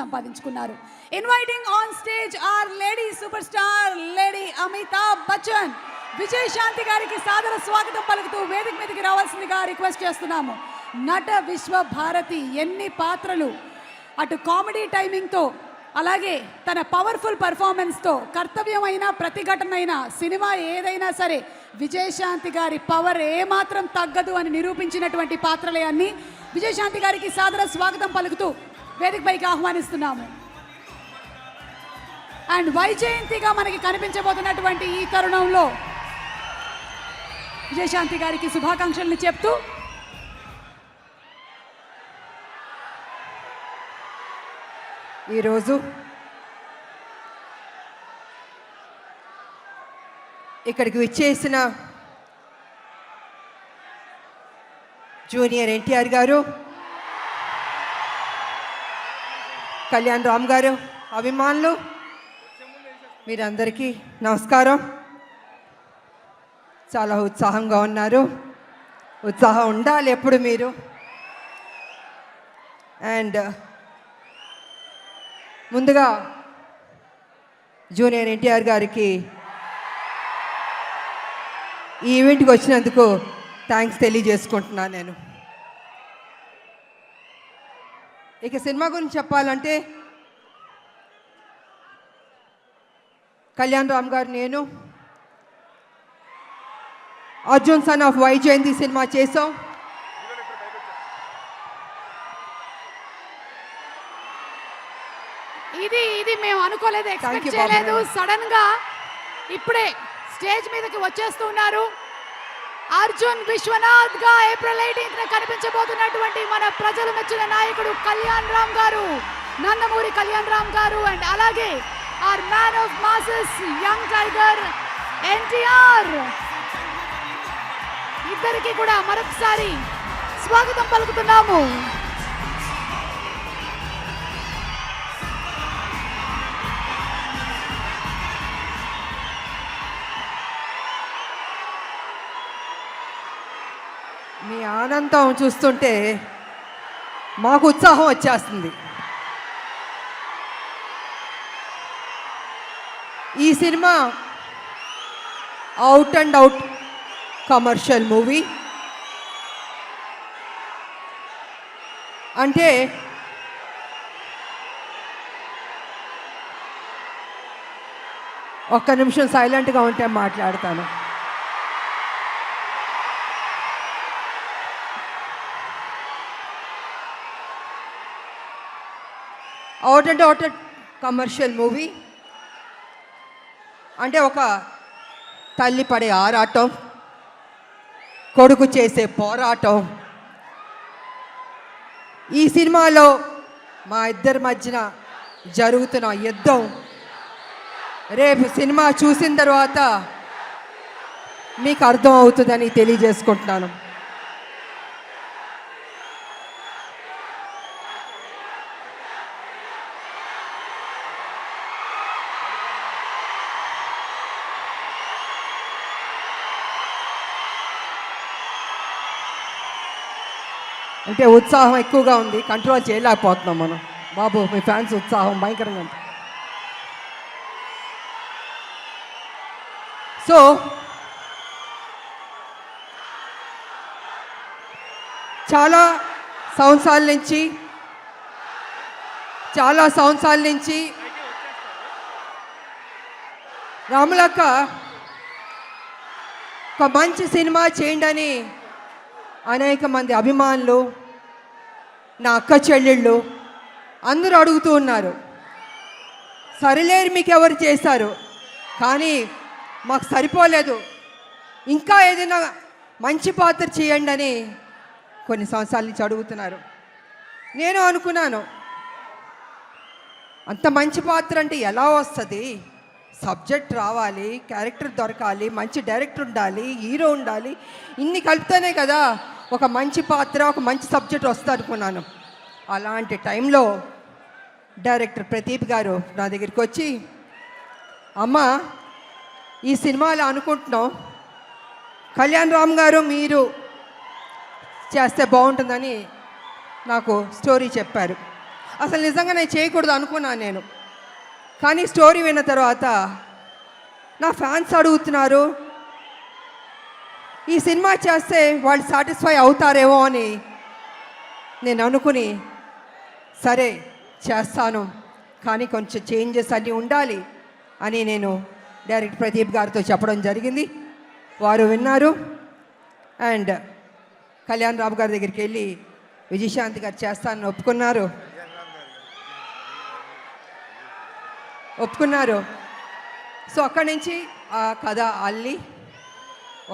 సంపాదించుకున్నారు. Inviting on stage our lady super star lady Amitabh Bachchan Vijayashanti గారికి సాదర స్వాగతం పలుకుతూ వేదిక మీదకి రావాల్సిందిగా రిక్వెస్ట్ చేస్తున్నాము. నట విశ్వ భారతి ఎన్ని పాత్రలు? అటు కామెడీ టైమింగ్తో అలాగే తన పవర్ఫుల్ పర్ఫార్మెన్స్తో కర్తవ్యమైన ప్రతిఘటనైన సినిమా ఏదైనా సరే విజయశాంతి గారి పవర్ ఏమాత్రం తగ్గదు అని నిరూపించినటువంటి పాత్రలే అన్ని. విజయశాంతి గారికి సాదర స్వాగతం పలుకుతూ వేదికపైకి ఆహ్వానిస్తున్నాము. అండ్ వైజయంతిగా మనకి కనిపించబోతున్నటువంటి ఈ తరుణంలో విజయశాంతి గారికి శుభాకాంక్షలను చెప్తూ ఈరోజు ఇక్కడికి విచ్చేసిన జూనియర్ ఎన్టీఆర్ గారు కళ్యాణ్ రామ్ గారు అభిమానులు మీరందరికీ నమస్కారం. చాలా ఉత్సాహంగా ఉన్నారు. ఉత్సాహం ఉండాలి ఎప్పుడు మీరు. అండ్ ముందుగా జూనియర్ ఎన్టీఆర్ గారికి ఈ ఈవెంట్కి వచ్చినందుకు థ్యాంక్స్ తెలియజేసుకుంటున్నాను నేను. ఇక సినిమా గురించి చెప్పాలంటే కళ్యాణ్ రామ్ గారు నేను Arjun son of Vyjayanthi cinema చేసాం ఇది ఇది మేము అనుకోలేదు ఎక్స్పెక్ట్ చేయలేదు. సడన్గా ఇప్పుడే స్టేజ్ మీదకి వచ్చేస్తున్నారు అర్జున్ విశ్వనాథ్గా ఏప్రిల్ ఎయిటీన్త్ కనిపించబోతున్నటువంటి మన ప్రజలు మెచ్చిన నాయకుడు కళ్యాణ్ రామ్ గారు నందమూరి కళ్యాణ్ రామ్ గారు అండ్ అలాగే our man of masses young tiger NTR ఇద్దరికి కూడా మరొకసారి స్వాగతం పలుకుతున్నాము. మీ చూస్తుంటే మాకు ఉత్సాహం వచ్చేస్తుంది. ఈ cinema out and out commercial movie అంటే ఒక్క నిమిషం సైలెంట్గా ఉంటే మాట్లాడతాను. Out and out commercial movie అంటే ఒక తల్లి పడే ఆరాటం కొడుకు చేసే పోరాటం. ఈ సినిమాలో మా ఇద్దరి మధ్యన జరుగుతున్న యుద్ధం. రేపు సినిమా చూసిన తర్వాత మీకు అర్థం అవుతుందని తెలియజేసుకుంటున్నాను. అంటే ఉత్సాహం ఎక్కువగా ఉంది కంట్రోల్ చేయలేకపోతున్నాం మనం. బాబు మీ ఫ్యాన్స్ ఉత్సాహం భయంకరంగా ఉంది. సో చాలా సంవత్సరాల నుంచి చాలా సంవత్సరాల నుంచి రాములక్క ఒక మంచి సినిమా చేయండి అని అనేక మంది అభిమానులు నా అక్క చెల్లెళ్ళు అందరూ అడుగుతూ ఉన్నారు. సరిలేరు మీకు ఎవరు చేశారు? కానీ మాకు సరిపోలేదు. ఇంకా ఏదైనా మంచి పాత్ర చేయండి అని కొన్ని సంవత్సరాల నుంచి అడుగుతున్నారు. నేను అనుకున్నాను అంత మంచి పాత్ర అంటే ఎలా వస్తుంది? సబ్జెక్ట్ రావాలి క్యారెక్టర్ దొరకాలి మంచి డైరెక్టర్ ఉండాలి హీరో ఉండాలి ఇన్ని కలిపితేనే కదా. ఒక మంచి పాత్ర ఒక మంచి సబ్జెక్ట్ వస్తుంది అనుకున్నాను. అలాంటి టైంలో డైరెక్టర్ ప్రదీప్ గారు నా దగ్గరికి వచ్చి అమ్మ ఈ సినిమాలో అనుకుంటున్నాం. కళ్యాణ్ రామ్ గారు మీరు చేస్తే బాగుంటుందని నాకు స్టోరీ చెప్పారు. అసలు నిజంగా నేను చేయకూడదు అనుకున్నాను నేను. కానీ స్టోరీ విన్న తర్వాత నా ఫ్యాన్స్ అడుగుతున్నారు ఈ సినిమా చేస్తే వాళ్ళు సాటిస్ఫై అవుతారేమో అని నేను అనుకుని సరే చేస్తాను. కానీ కొంచెం చేంజెస్ అన్నీ ఉండాలి అని నేను డైరెక్ట్ ప్రదీప్ గారితో చెప్పడం జరిగింది. వారు విన్నారు. అండ్ కళ్యాణ్ రావు గారి దగ్గరికి వెళ్ళి విజయశాంతి గారు చేస్తానని ఒప్పుకున్నారు. ఒప్పుకున్నారు. సో అక్కడి నుంచి ఆ కథ అల్లి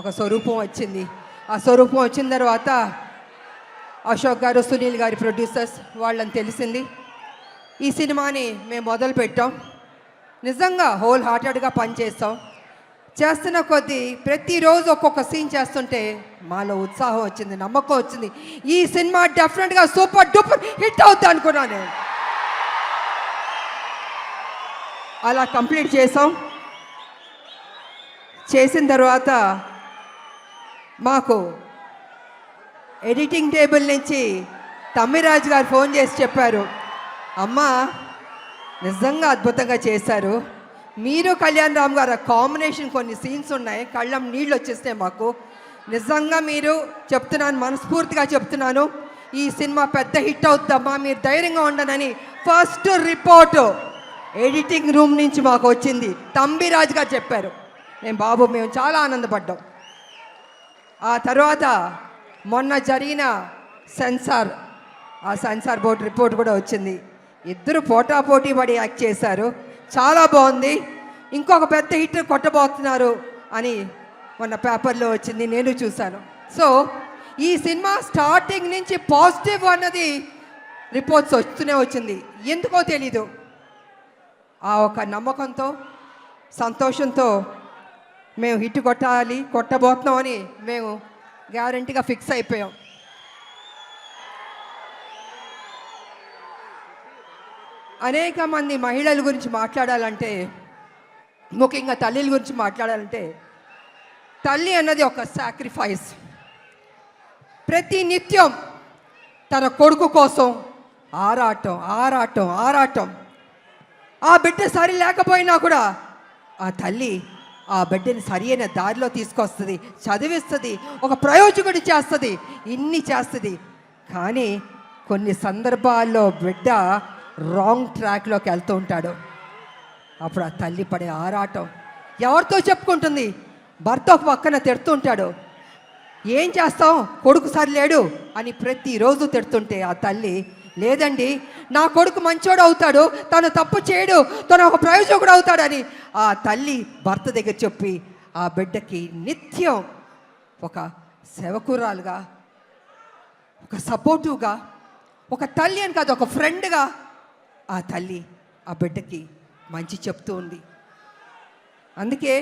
ఒక స్వరూపం వచ్చింది. ఆ స్వరూపం వచ్చిన తర్వాత అశోక్ గారు సునీల్ గారి ప్రొడ్యూసర్స్ వాళ్ళని తెలిసింది. ఈ సినిమాని మేము మొదలు పెట్టాం. నిజంగా హోల్ హార్టెడ్గా పనిచేస్తాం చేస్తున్న కొద్దీ ప్రతిరోజు ఒక్కొక్క సీన్ చేస్తుంటే మాలో ఉత్సాహం వచ్చింది నమ్మకం వచ్చింది. ఈ సినిమా డెఫినెట్గా సూపర్ డూపర్ హిట్ అవుతా అనుకున్నాను. అలా కంప్లీట్ చేసాం. చేసిన తర్వాత మాకు ఎడిటింగ్ టేబుల్ నుంచి తమ్మిరాజు గారు ఫోన్ చేసి చెప్పారు. అమ్మా నిజంగా అద్భుతంగా చేశారు. మీరు కళ్యాణ్ రామ్ గారు కాంబినేషన్ కొన్ని సీన్స్ ఉన్నాయి. కళ్ళం నీళ్ళు వచ్చేస్తాయి మాకు. నిజంగా మీరు చెప్తున్నాను మనస్ఫూర్తిగా చెప్తున్నాను. ఈ సినిమా పెద్ద హిట్ అవుద్దమ్మా మీరు ధైర్యంగా ఉండనని ఫస్ట్ రిపోర్టు ఎడిటింగ్ రూమ్ నుంచి మాకు వచ్చింది. తంబిరాజు గారు చెప్పారు. నేను బాబు మేము చాలా ఆనందపడ్డాం. ఆ తర్వాత మొన్న జరిగిన సెన్సార్ ఆ సెన్సార్ బోర్డు రిపోర్ట్ కూడా వచ్చింది. ఇద్దరు పోటాపోటీ పడి యాక్ట్ చేశారు. చాలా బాగుంది. ఇంకొక పెద్ద హిట్ కొట్టబోతున్నారు అని మొన్న పేపర్లో వచ్చింది నేను చూశాను. సో ఈ సినిమా స్టార్టింగ్ నుంచి పాజిటివ్ అన్నది రిపోర్ట్స్ వస్తూనే వచ్చింది. ఎందుకో తెలీదు. ఆ ఒక నమ్మకంతో సంతోషంతో మేము హిట్ కొట్టాలి కొట్టబోతున్నాం అని మేము గ్యారంటీగా ఫిక్స్ అయిపోయాం. అనేక మంది మహిళల గురించి మాట్లాడాలంటే ముఖ్యంగా తల్లిల గురించి మాట్లాడాలంటే తల్లి అన్నది ఒక సాక్రిఫైస్ ప్రతి నిత్యం తన కొడుకు కోసం ఆరాటం ఆరాటం ఆరాటం. ఆ బిడ్డ సరి లేకపోయినా కూడా ఆ తల్లి ఆ బిడ్డని సరియైన దారిలో తీసుకొస్తుంది చదివిస్తుంది ఒక ప్రయోజకుడి చేస్తుంది ఇన్ని చేస్తుంది. కానీ కొన్ని సందర్భాల్లో బిడ్డ రాంగ్ ట్రాక్లోకి వెళ్తూ ఉంటాడు. అప్పుడు ఆ తల్లి పడే ఆరాటం ఎవరితో చెప్పుకుంటుంది? భర్త ఒక పక్కన తిడుతుంటాడు ఏం చేస్తాం కొడుకు సరిలేడు అని ప్రతిరోజు తిడుతుంటే ఆ తల్లి లేదండి నా కొడుకు మంచోడు అవుతాడు తను తప్పు చేయడు తను ఒక ప్రయోజకుడు అవుతాడని ఆ తల్లి భర్త దగ్గర చెప్పి ఆ బిడ్డకి నిత్యం ఒక సేవకురాలుగా ఒక సపోర్టివ్గా ఒక తల్లి అని కాదు ఒక ఫ్రెండ్గా ఆ తల్లి ఆ బిడ్డకి మంచి చెప్తూ ఉంది. అందుకే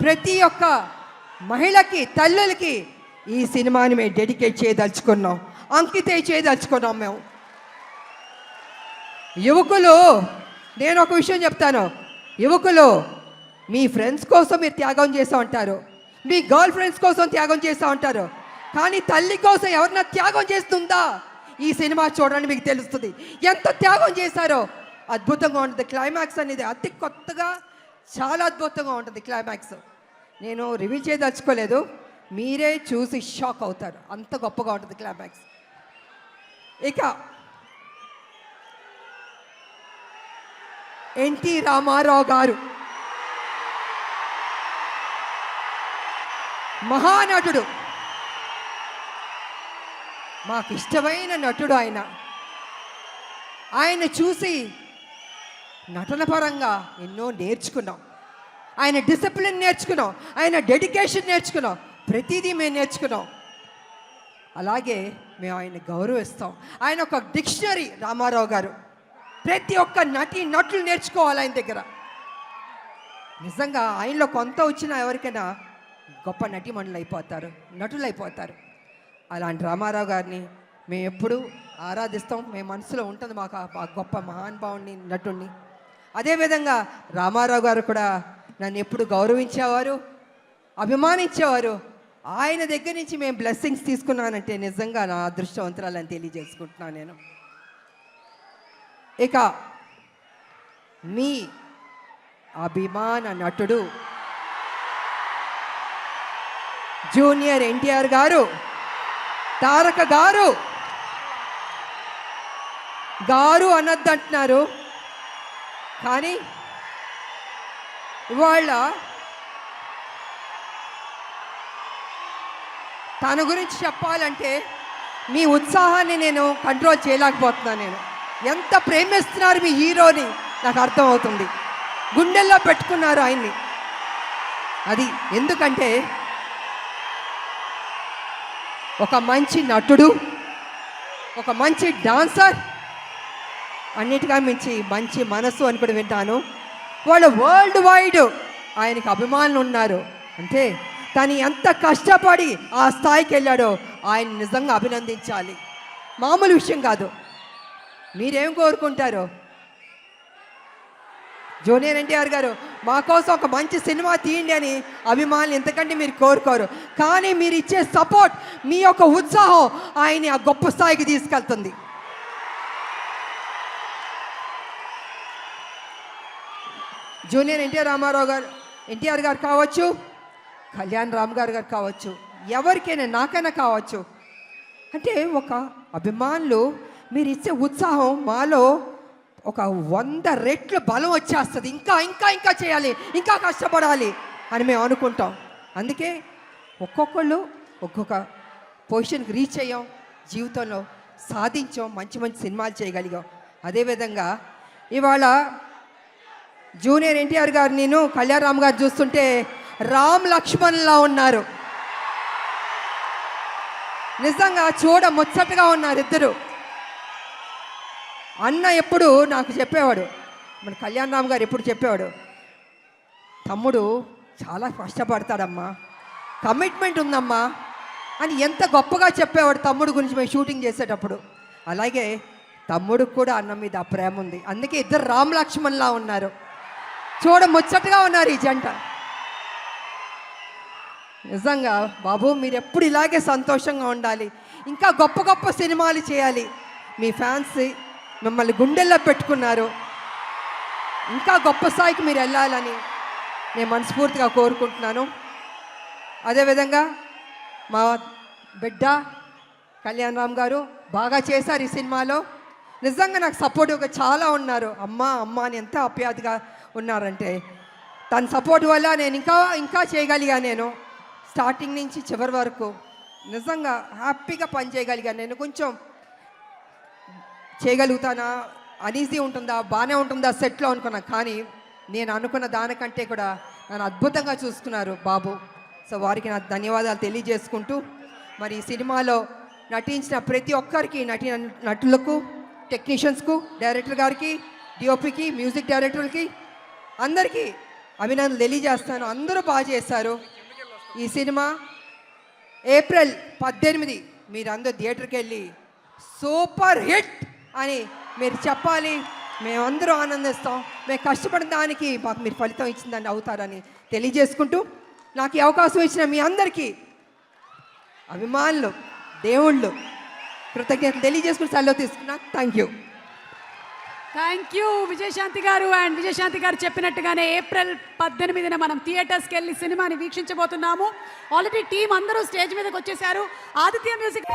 ప్రతి ఒక్క మహిళకి తల్లులకి ఈ సినిమాని మేము డెడికేట్ చేయదలుచుకున్నాం. అంకితే చేయదలుచుకున్నాం మేము యువకులు నేను ఒక విషయం చెప్తాను. యువకులు మీ ఫ్రెండ్స్ కోసం మీరు త్యాగం చేస్తూ ఉంటారు. మీ గర్ల్ ఫ్రెండ్స్ కోసం త్యాగం చేస్తూ ఉంటారు. కానీ తల్లి కోసం ఎవరన్నా త్యాగం చేస్తుందా? ఈ సినిమా చూడండి మీకు తెలుస్తుంది. ఎంత త్యాగం చేశారో. అద్భుతంగా ఉంటుంది. క్లైమాక్స్ అనేది అతి కొత్తగా చాలా అద్భుతంగా ఉంటుంది క్లైమాక్స్ నేను రివీల్ చేయదలుచుకోలేదు మీరే చూసి షాక్ అవుతారు. అంత గొప్పగా ఉంటుంది క్లైమాక్స్ ఇక. ఎన్టీ రామారావు గారు. మహానటుడు. మాకు ఇష్టమైన నటుడు ఆయన. ఆయన చూసి నటన పరంగా ఎన్నో నేర్చుకున్నాం. ఆయన డిసిప్లిన్ నేర్చుకున్నాం. ఆయన డెడికేషన్ నేర్చుకున్నాం. ప్రతిదీ మేము నేర్చుకున్నాం. అలాగే మేము ఆయన గౌరవిస్తాం. ఆయన ఒక డిక్షనరీ రామారావు గారు. ప్రతి ఒక్క నటి నటులు నేర్చుకోవాలి ఆయన దగ్గర. నిజంగా ఆయనలో కొంత వచ్చినా ఎవరికైనా గొప్ప నటిమణులు అయిపోతారు నటులు అయిపోతారు. అలాంటి రామారావు గారిని మేము ఎప్పుడూ ఆరాధిస్తాం. మేము మనసులో ఉంటుంది మాకు మా ఆ గొప్ప మహానుభావుని నటుణ్ణి. అదేవిధంగా రామారావు గారు కూడా నన్ను ఎప్పుడు గౌరవించేవారు అభిమానించేవారు. ఆయన దగ్గర నుంచి మేము బ్లెస్సింగ్స్ తీసుకున్నానంటే నిజంగా నా అదృష్టవంతరాలని తెలియజేసుకుంటున్నాను నేను. ఇక మీ అభిమాన నటుడు జూనియర్ ఎన్టీఆర్ గారు తారక గారు గారు అనొద్దంటున్నారు. కానీ వాళ్ళ తన గురించి చెప్పాలంటే మీ ఉత్సాహాన్ని నేను కంట్రోల్ చేయలేకపోతున్నాను నేను. ఎంత ప్రేమిస్తున్నారు మీ హీరోని? నాకు అర్థమవుతుంది. గుండెల్లో పెట్టుకున్నారు ఆయన్ని. అది ఎందుకంటే ఒక మంచి నటుడు ఒక మంచి డాన్సర్ అన్నిటిగా మించి మంచి మనసు అని కూడా వింటాను. వాళ్ళు వరల్డ్ వైడ్ ఆయనకి అభిమానులు ఉన్నారు. అంటే తను ఎంత కష్టపడి ఆ స్థాయికి వెళ్ళాడో ఆయన నిజంగా అభినందించాలి. మామూలు విషయం కాదు. మీరేం కోరుకుంటారు? జూనియర్ ఎన్టీఆర్ గారు మా కోసం ఒక మంచి సినిమా తీయండి అని అభిమానులు ఎంతకంటే మీరు కోరుకోరు. కానీ మీరు ఇచ్చే సపోర్ట్ మీ యొక్క ఉత్సాహం ఆయన్ని ఆ గొప్ప స్థాయికి తీసుకెళ్తుంది. జూనియర్ ఎన్టీఆర్ రామారావు గారు ఎన్టీఆర్ గారు కావచ్చు కళ్యాణ్ రామ్ గారు గారు కావచ్చు ఎవరికైనా నాకైనా కావచ్చు. అంటే ఒక అభిమానులు మీరు ఇచ్చే ఉత్సాహం మాలో ఒక వంద రెట్లు బలం వచ్చేస్తుంది. ఇంకా ఇంకా ఇంకా చేయాలి ఇంకా కష్టపడాలి అని మేము అనుకుంటాం. అందుకే ఒక్కొక్కళ్ళు ఒక్కొక్క పొజిషన్కి రీచ్ అయ్యాం జీవితంలో సాధించాం మంచి మంచి సినిమాలు చేయగలిగాం. అదేవిధంగా ఇవాళ జూనియర్ ఎన్టీఆర్ గారు నేను కళ్యాణ్ రామ్ గారు చూస్తుంటే రామ్ లక్ష్మణ్లా ఉన్నారు. నిజంగా చూడ ముచ్చటగా ఉన్నారు ఇద్దరు. అన్న ఎప్పుడు నాకు చెప్పేవాడు మన కళ్యాణ్ రామ్ గారు ఎప్పుడు చెప్పేవాడు తమ్ముడు చాలా కష్టపడతాడమ్మా కమిట్మెంట్ ఉందమ్మా అని ఎంత గొప్పగా చెప్పేవాడు తమ్ముడు గురించి మేము షూటింగ్ చేసేటప్పుడు. అలాగే తమ్ముడికి కూడా అన్న మీద ఆ ప్రేమ ఉంది. అందుకే ఇద్దరు రామ్ లక్ష్మణ్లా ఉన్నారు. చూడ ముచ్చటగా ఉన్నారు ఈ జంట. నిజంగా బాబు మీరు ఎప్పుడు ఇలాగే సంతోషంగా ఉండాలి. ఇంకా గొప్ప గొప్ప సినిమాలు చేయాలి. మీ ఫ్యాన్స్ మిమ్మల్ని గుండెల్లో పెట్టుకున్నారు. ఇంకా గొప్ప స్థాయికి మీరు వెళ్ళాలని నేను మనస్ఫూర్తిగా కోరుకుంటున్నాను. అదేవిధంగా మా బిడ్డ కళ్యాణ్ రామ్ గారు బాగా చేశారు ఈ సినిమాలో. నిజంగా నాకు సపోర్టివ్గా చాలా ఉన్నారు. అమ్మ అమ్మ అని ఎంత అప్యాదిగా ఉన్నారంటే తన సపోర్ట్ వల్ల నేను ఇంకా ఇంకా చేయగలిగా నేను. స్టార్టింగ్ నుంచి చివరి వరకు నిజంగా హ్యాపీగా పని చేయగలిగాను. నేను కొంచెం చేయగలుగుతానా? అనీజీ ఉంటుందా? బాగానే ఉంటుందా? సెట్లో అనుకున్నా. కానీ నేను అనుకున్న దానికంటే కూడా నన్ను అద్భుతంగా చూసుకున్నారు బాబు. సో వారికి నా ధన్యవాదాలు తెలియజేసుకుంటూ మరి ఈ సినిమాలో నటించిన ప్రతి ఒక్కరికి నటి నటులకు టెక్నీషియన్స్కు డైరెక్టర్ గారికి డిఓపికి మ్యూజిక్ డైరెక్టర్కి అందరికీ అభినందనలు తెలియజేస్తాను. అందరూ బాగా చేశారు. ఈ సినిమా ఏప్రిల్ పద్దెనిమిది మీరందరూ థియేటర్కి వెళ్ళి సూపర్ హిట్ అని మీరు చెప్పాలి. మేమందరూ ఆనందిస్తాం. మేము కష్టపడిన దానికి మాకు మీరు ఫలితం ఇచ్చిందని అవుతారని తెలియజేసుకుంటూ నాకు ఈ అవకాశం ఇచ్చిన మీ అందరికీ అభిమానులు దేవుళ్ళు కృతజ్ఞతలు తెలియజేసుకుని సెలవు తీసుకున్నా. Thank you. Thank you Vijayashanti garu. And Vijayashanti గారు చెప్పినట్టుగానే ఏప్రిల్ పద్దెనిమిదిన మనం థియేటర్స్కి వెళ్ళి సినిమాని వీక్షించబోతున్నాము. ఆల్రెడీ టీం అందరూ స్టేజ్ మీదకి వచ్చేసారు ఆదిత్య మ్యూజిక్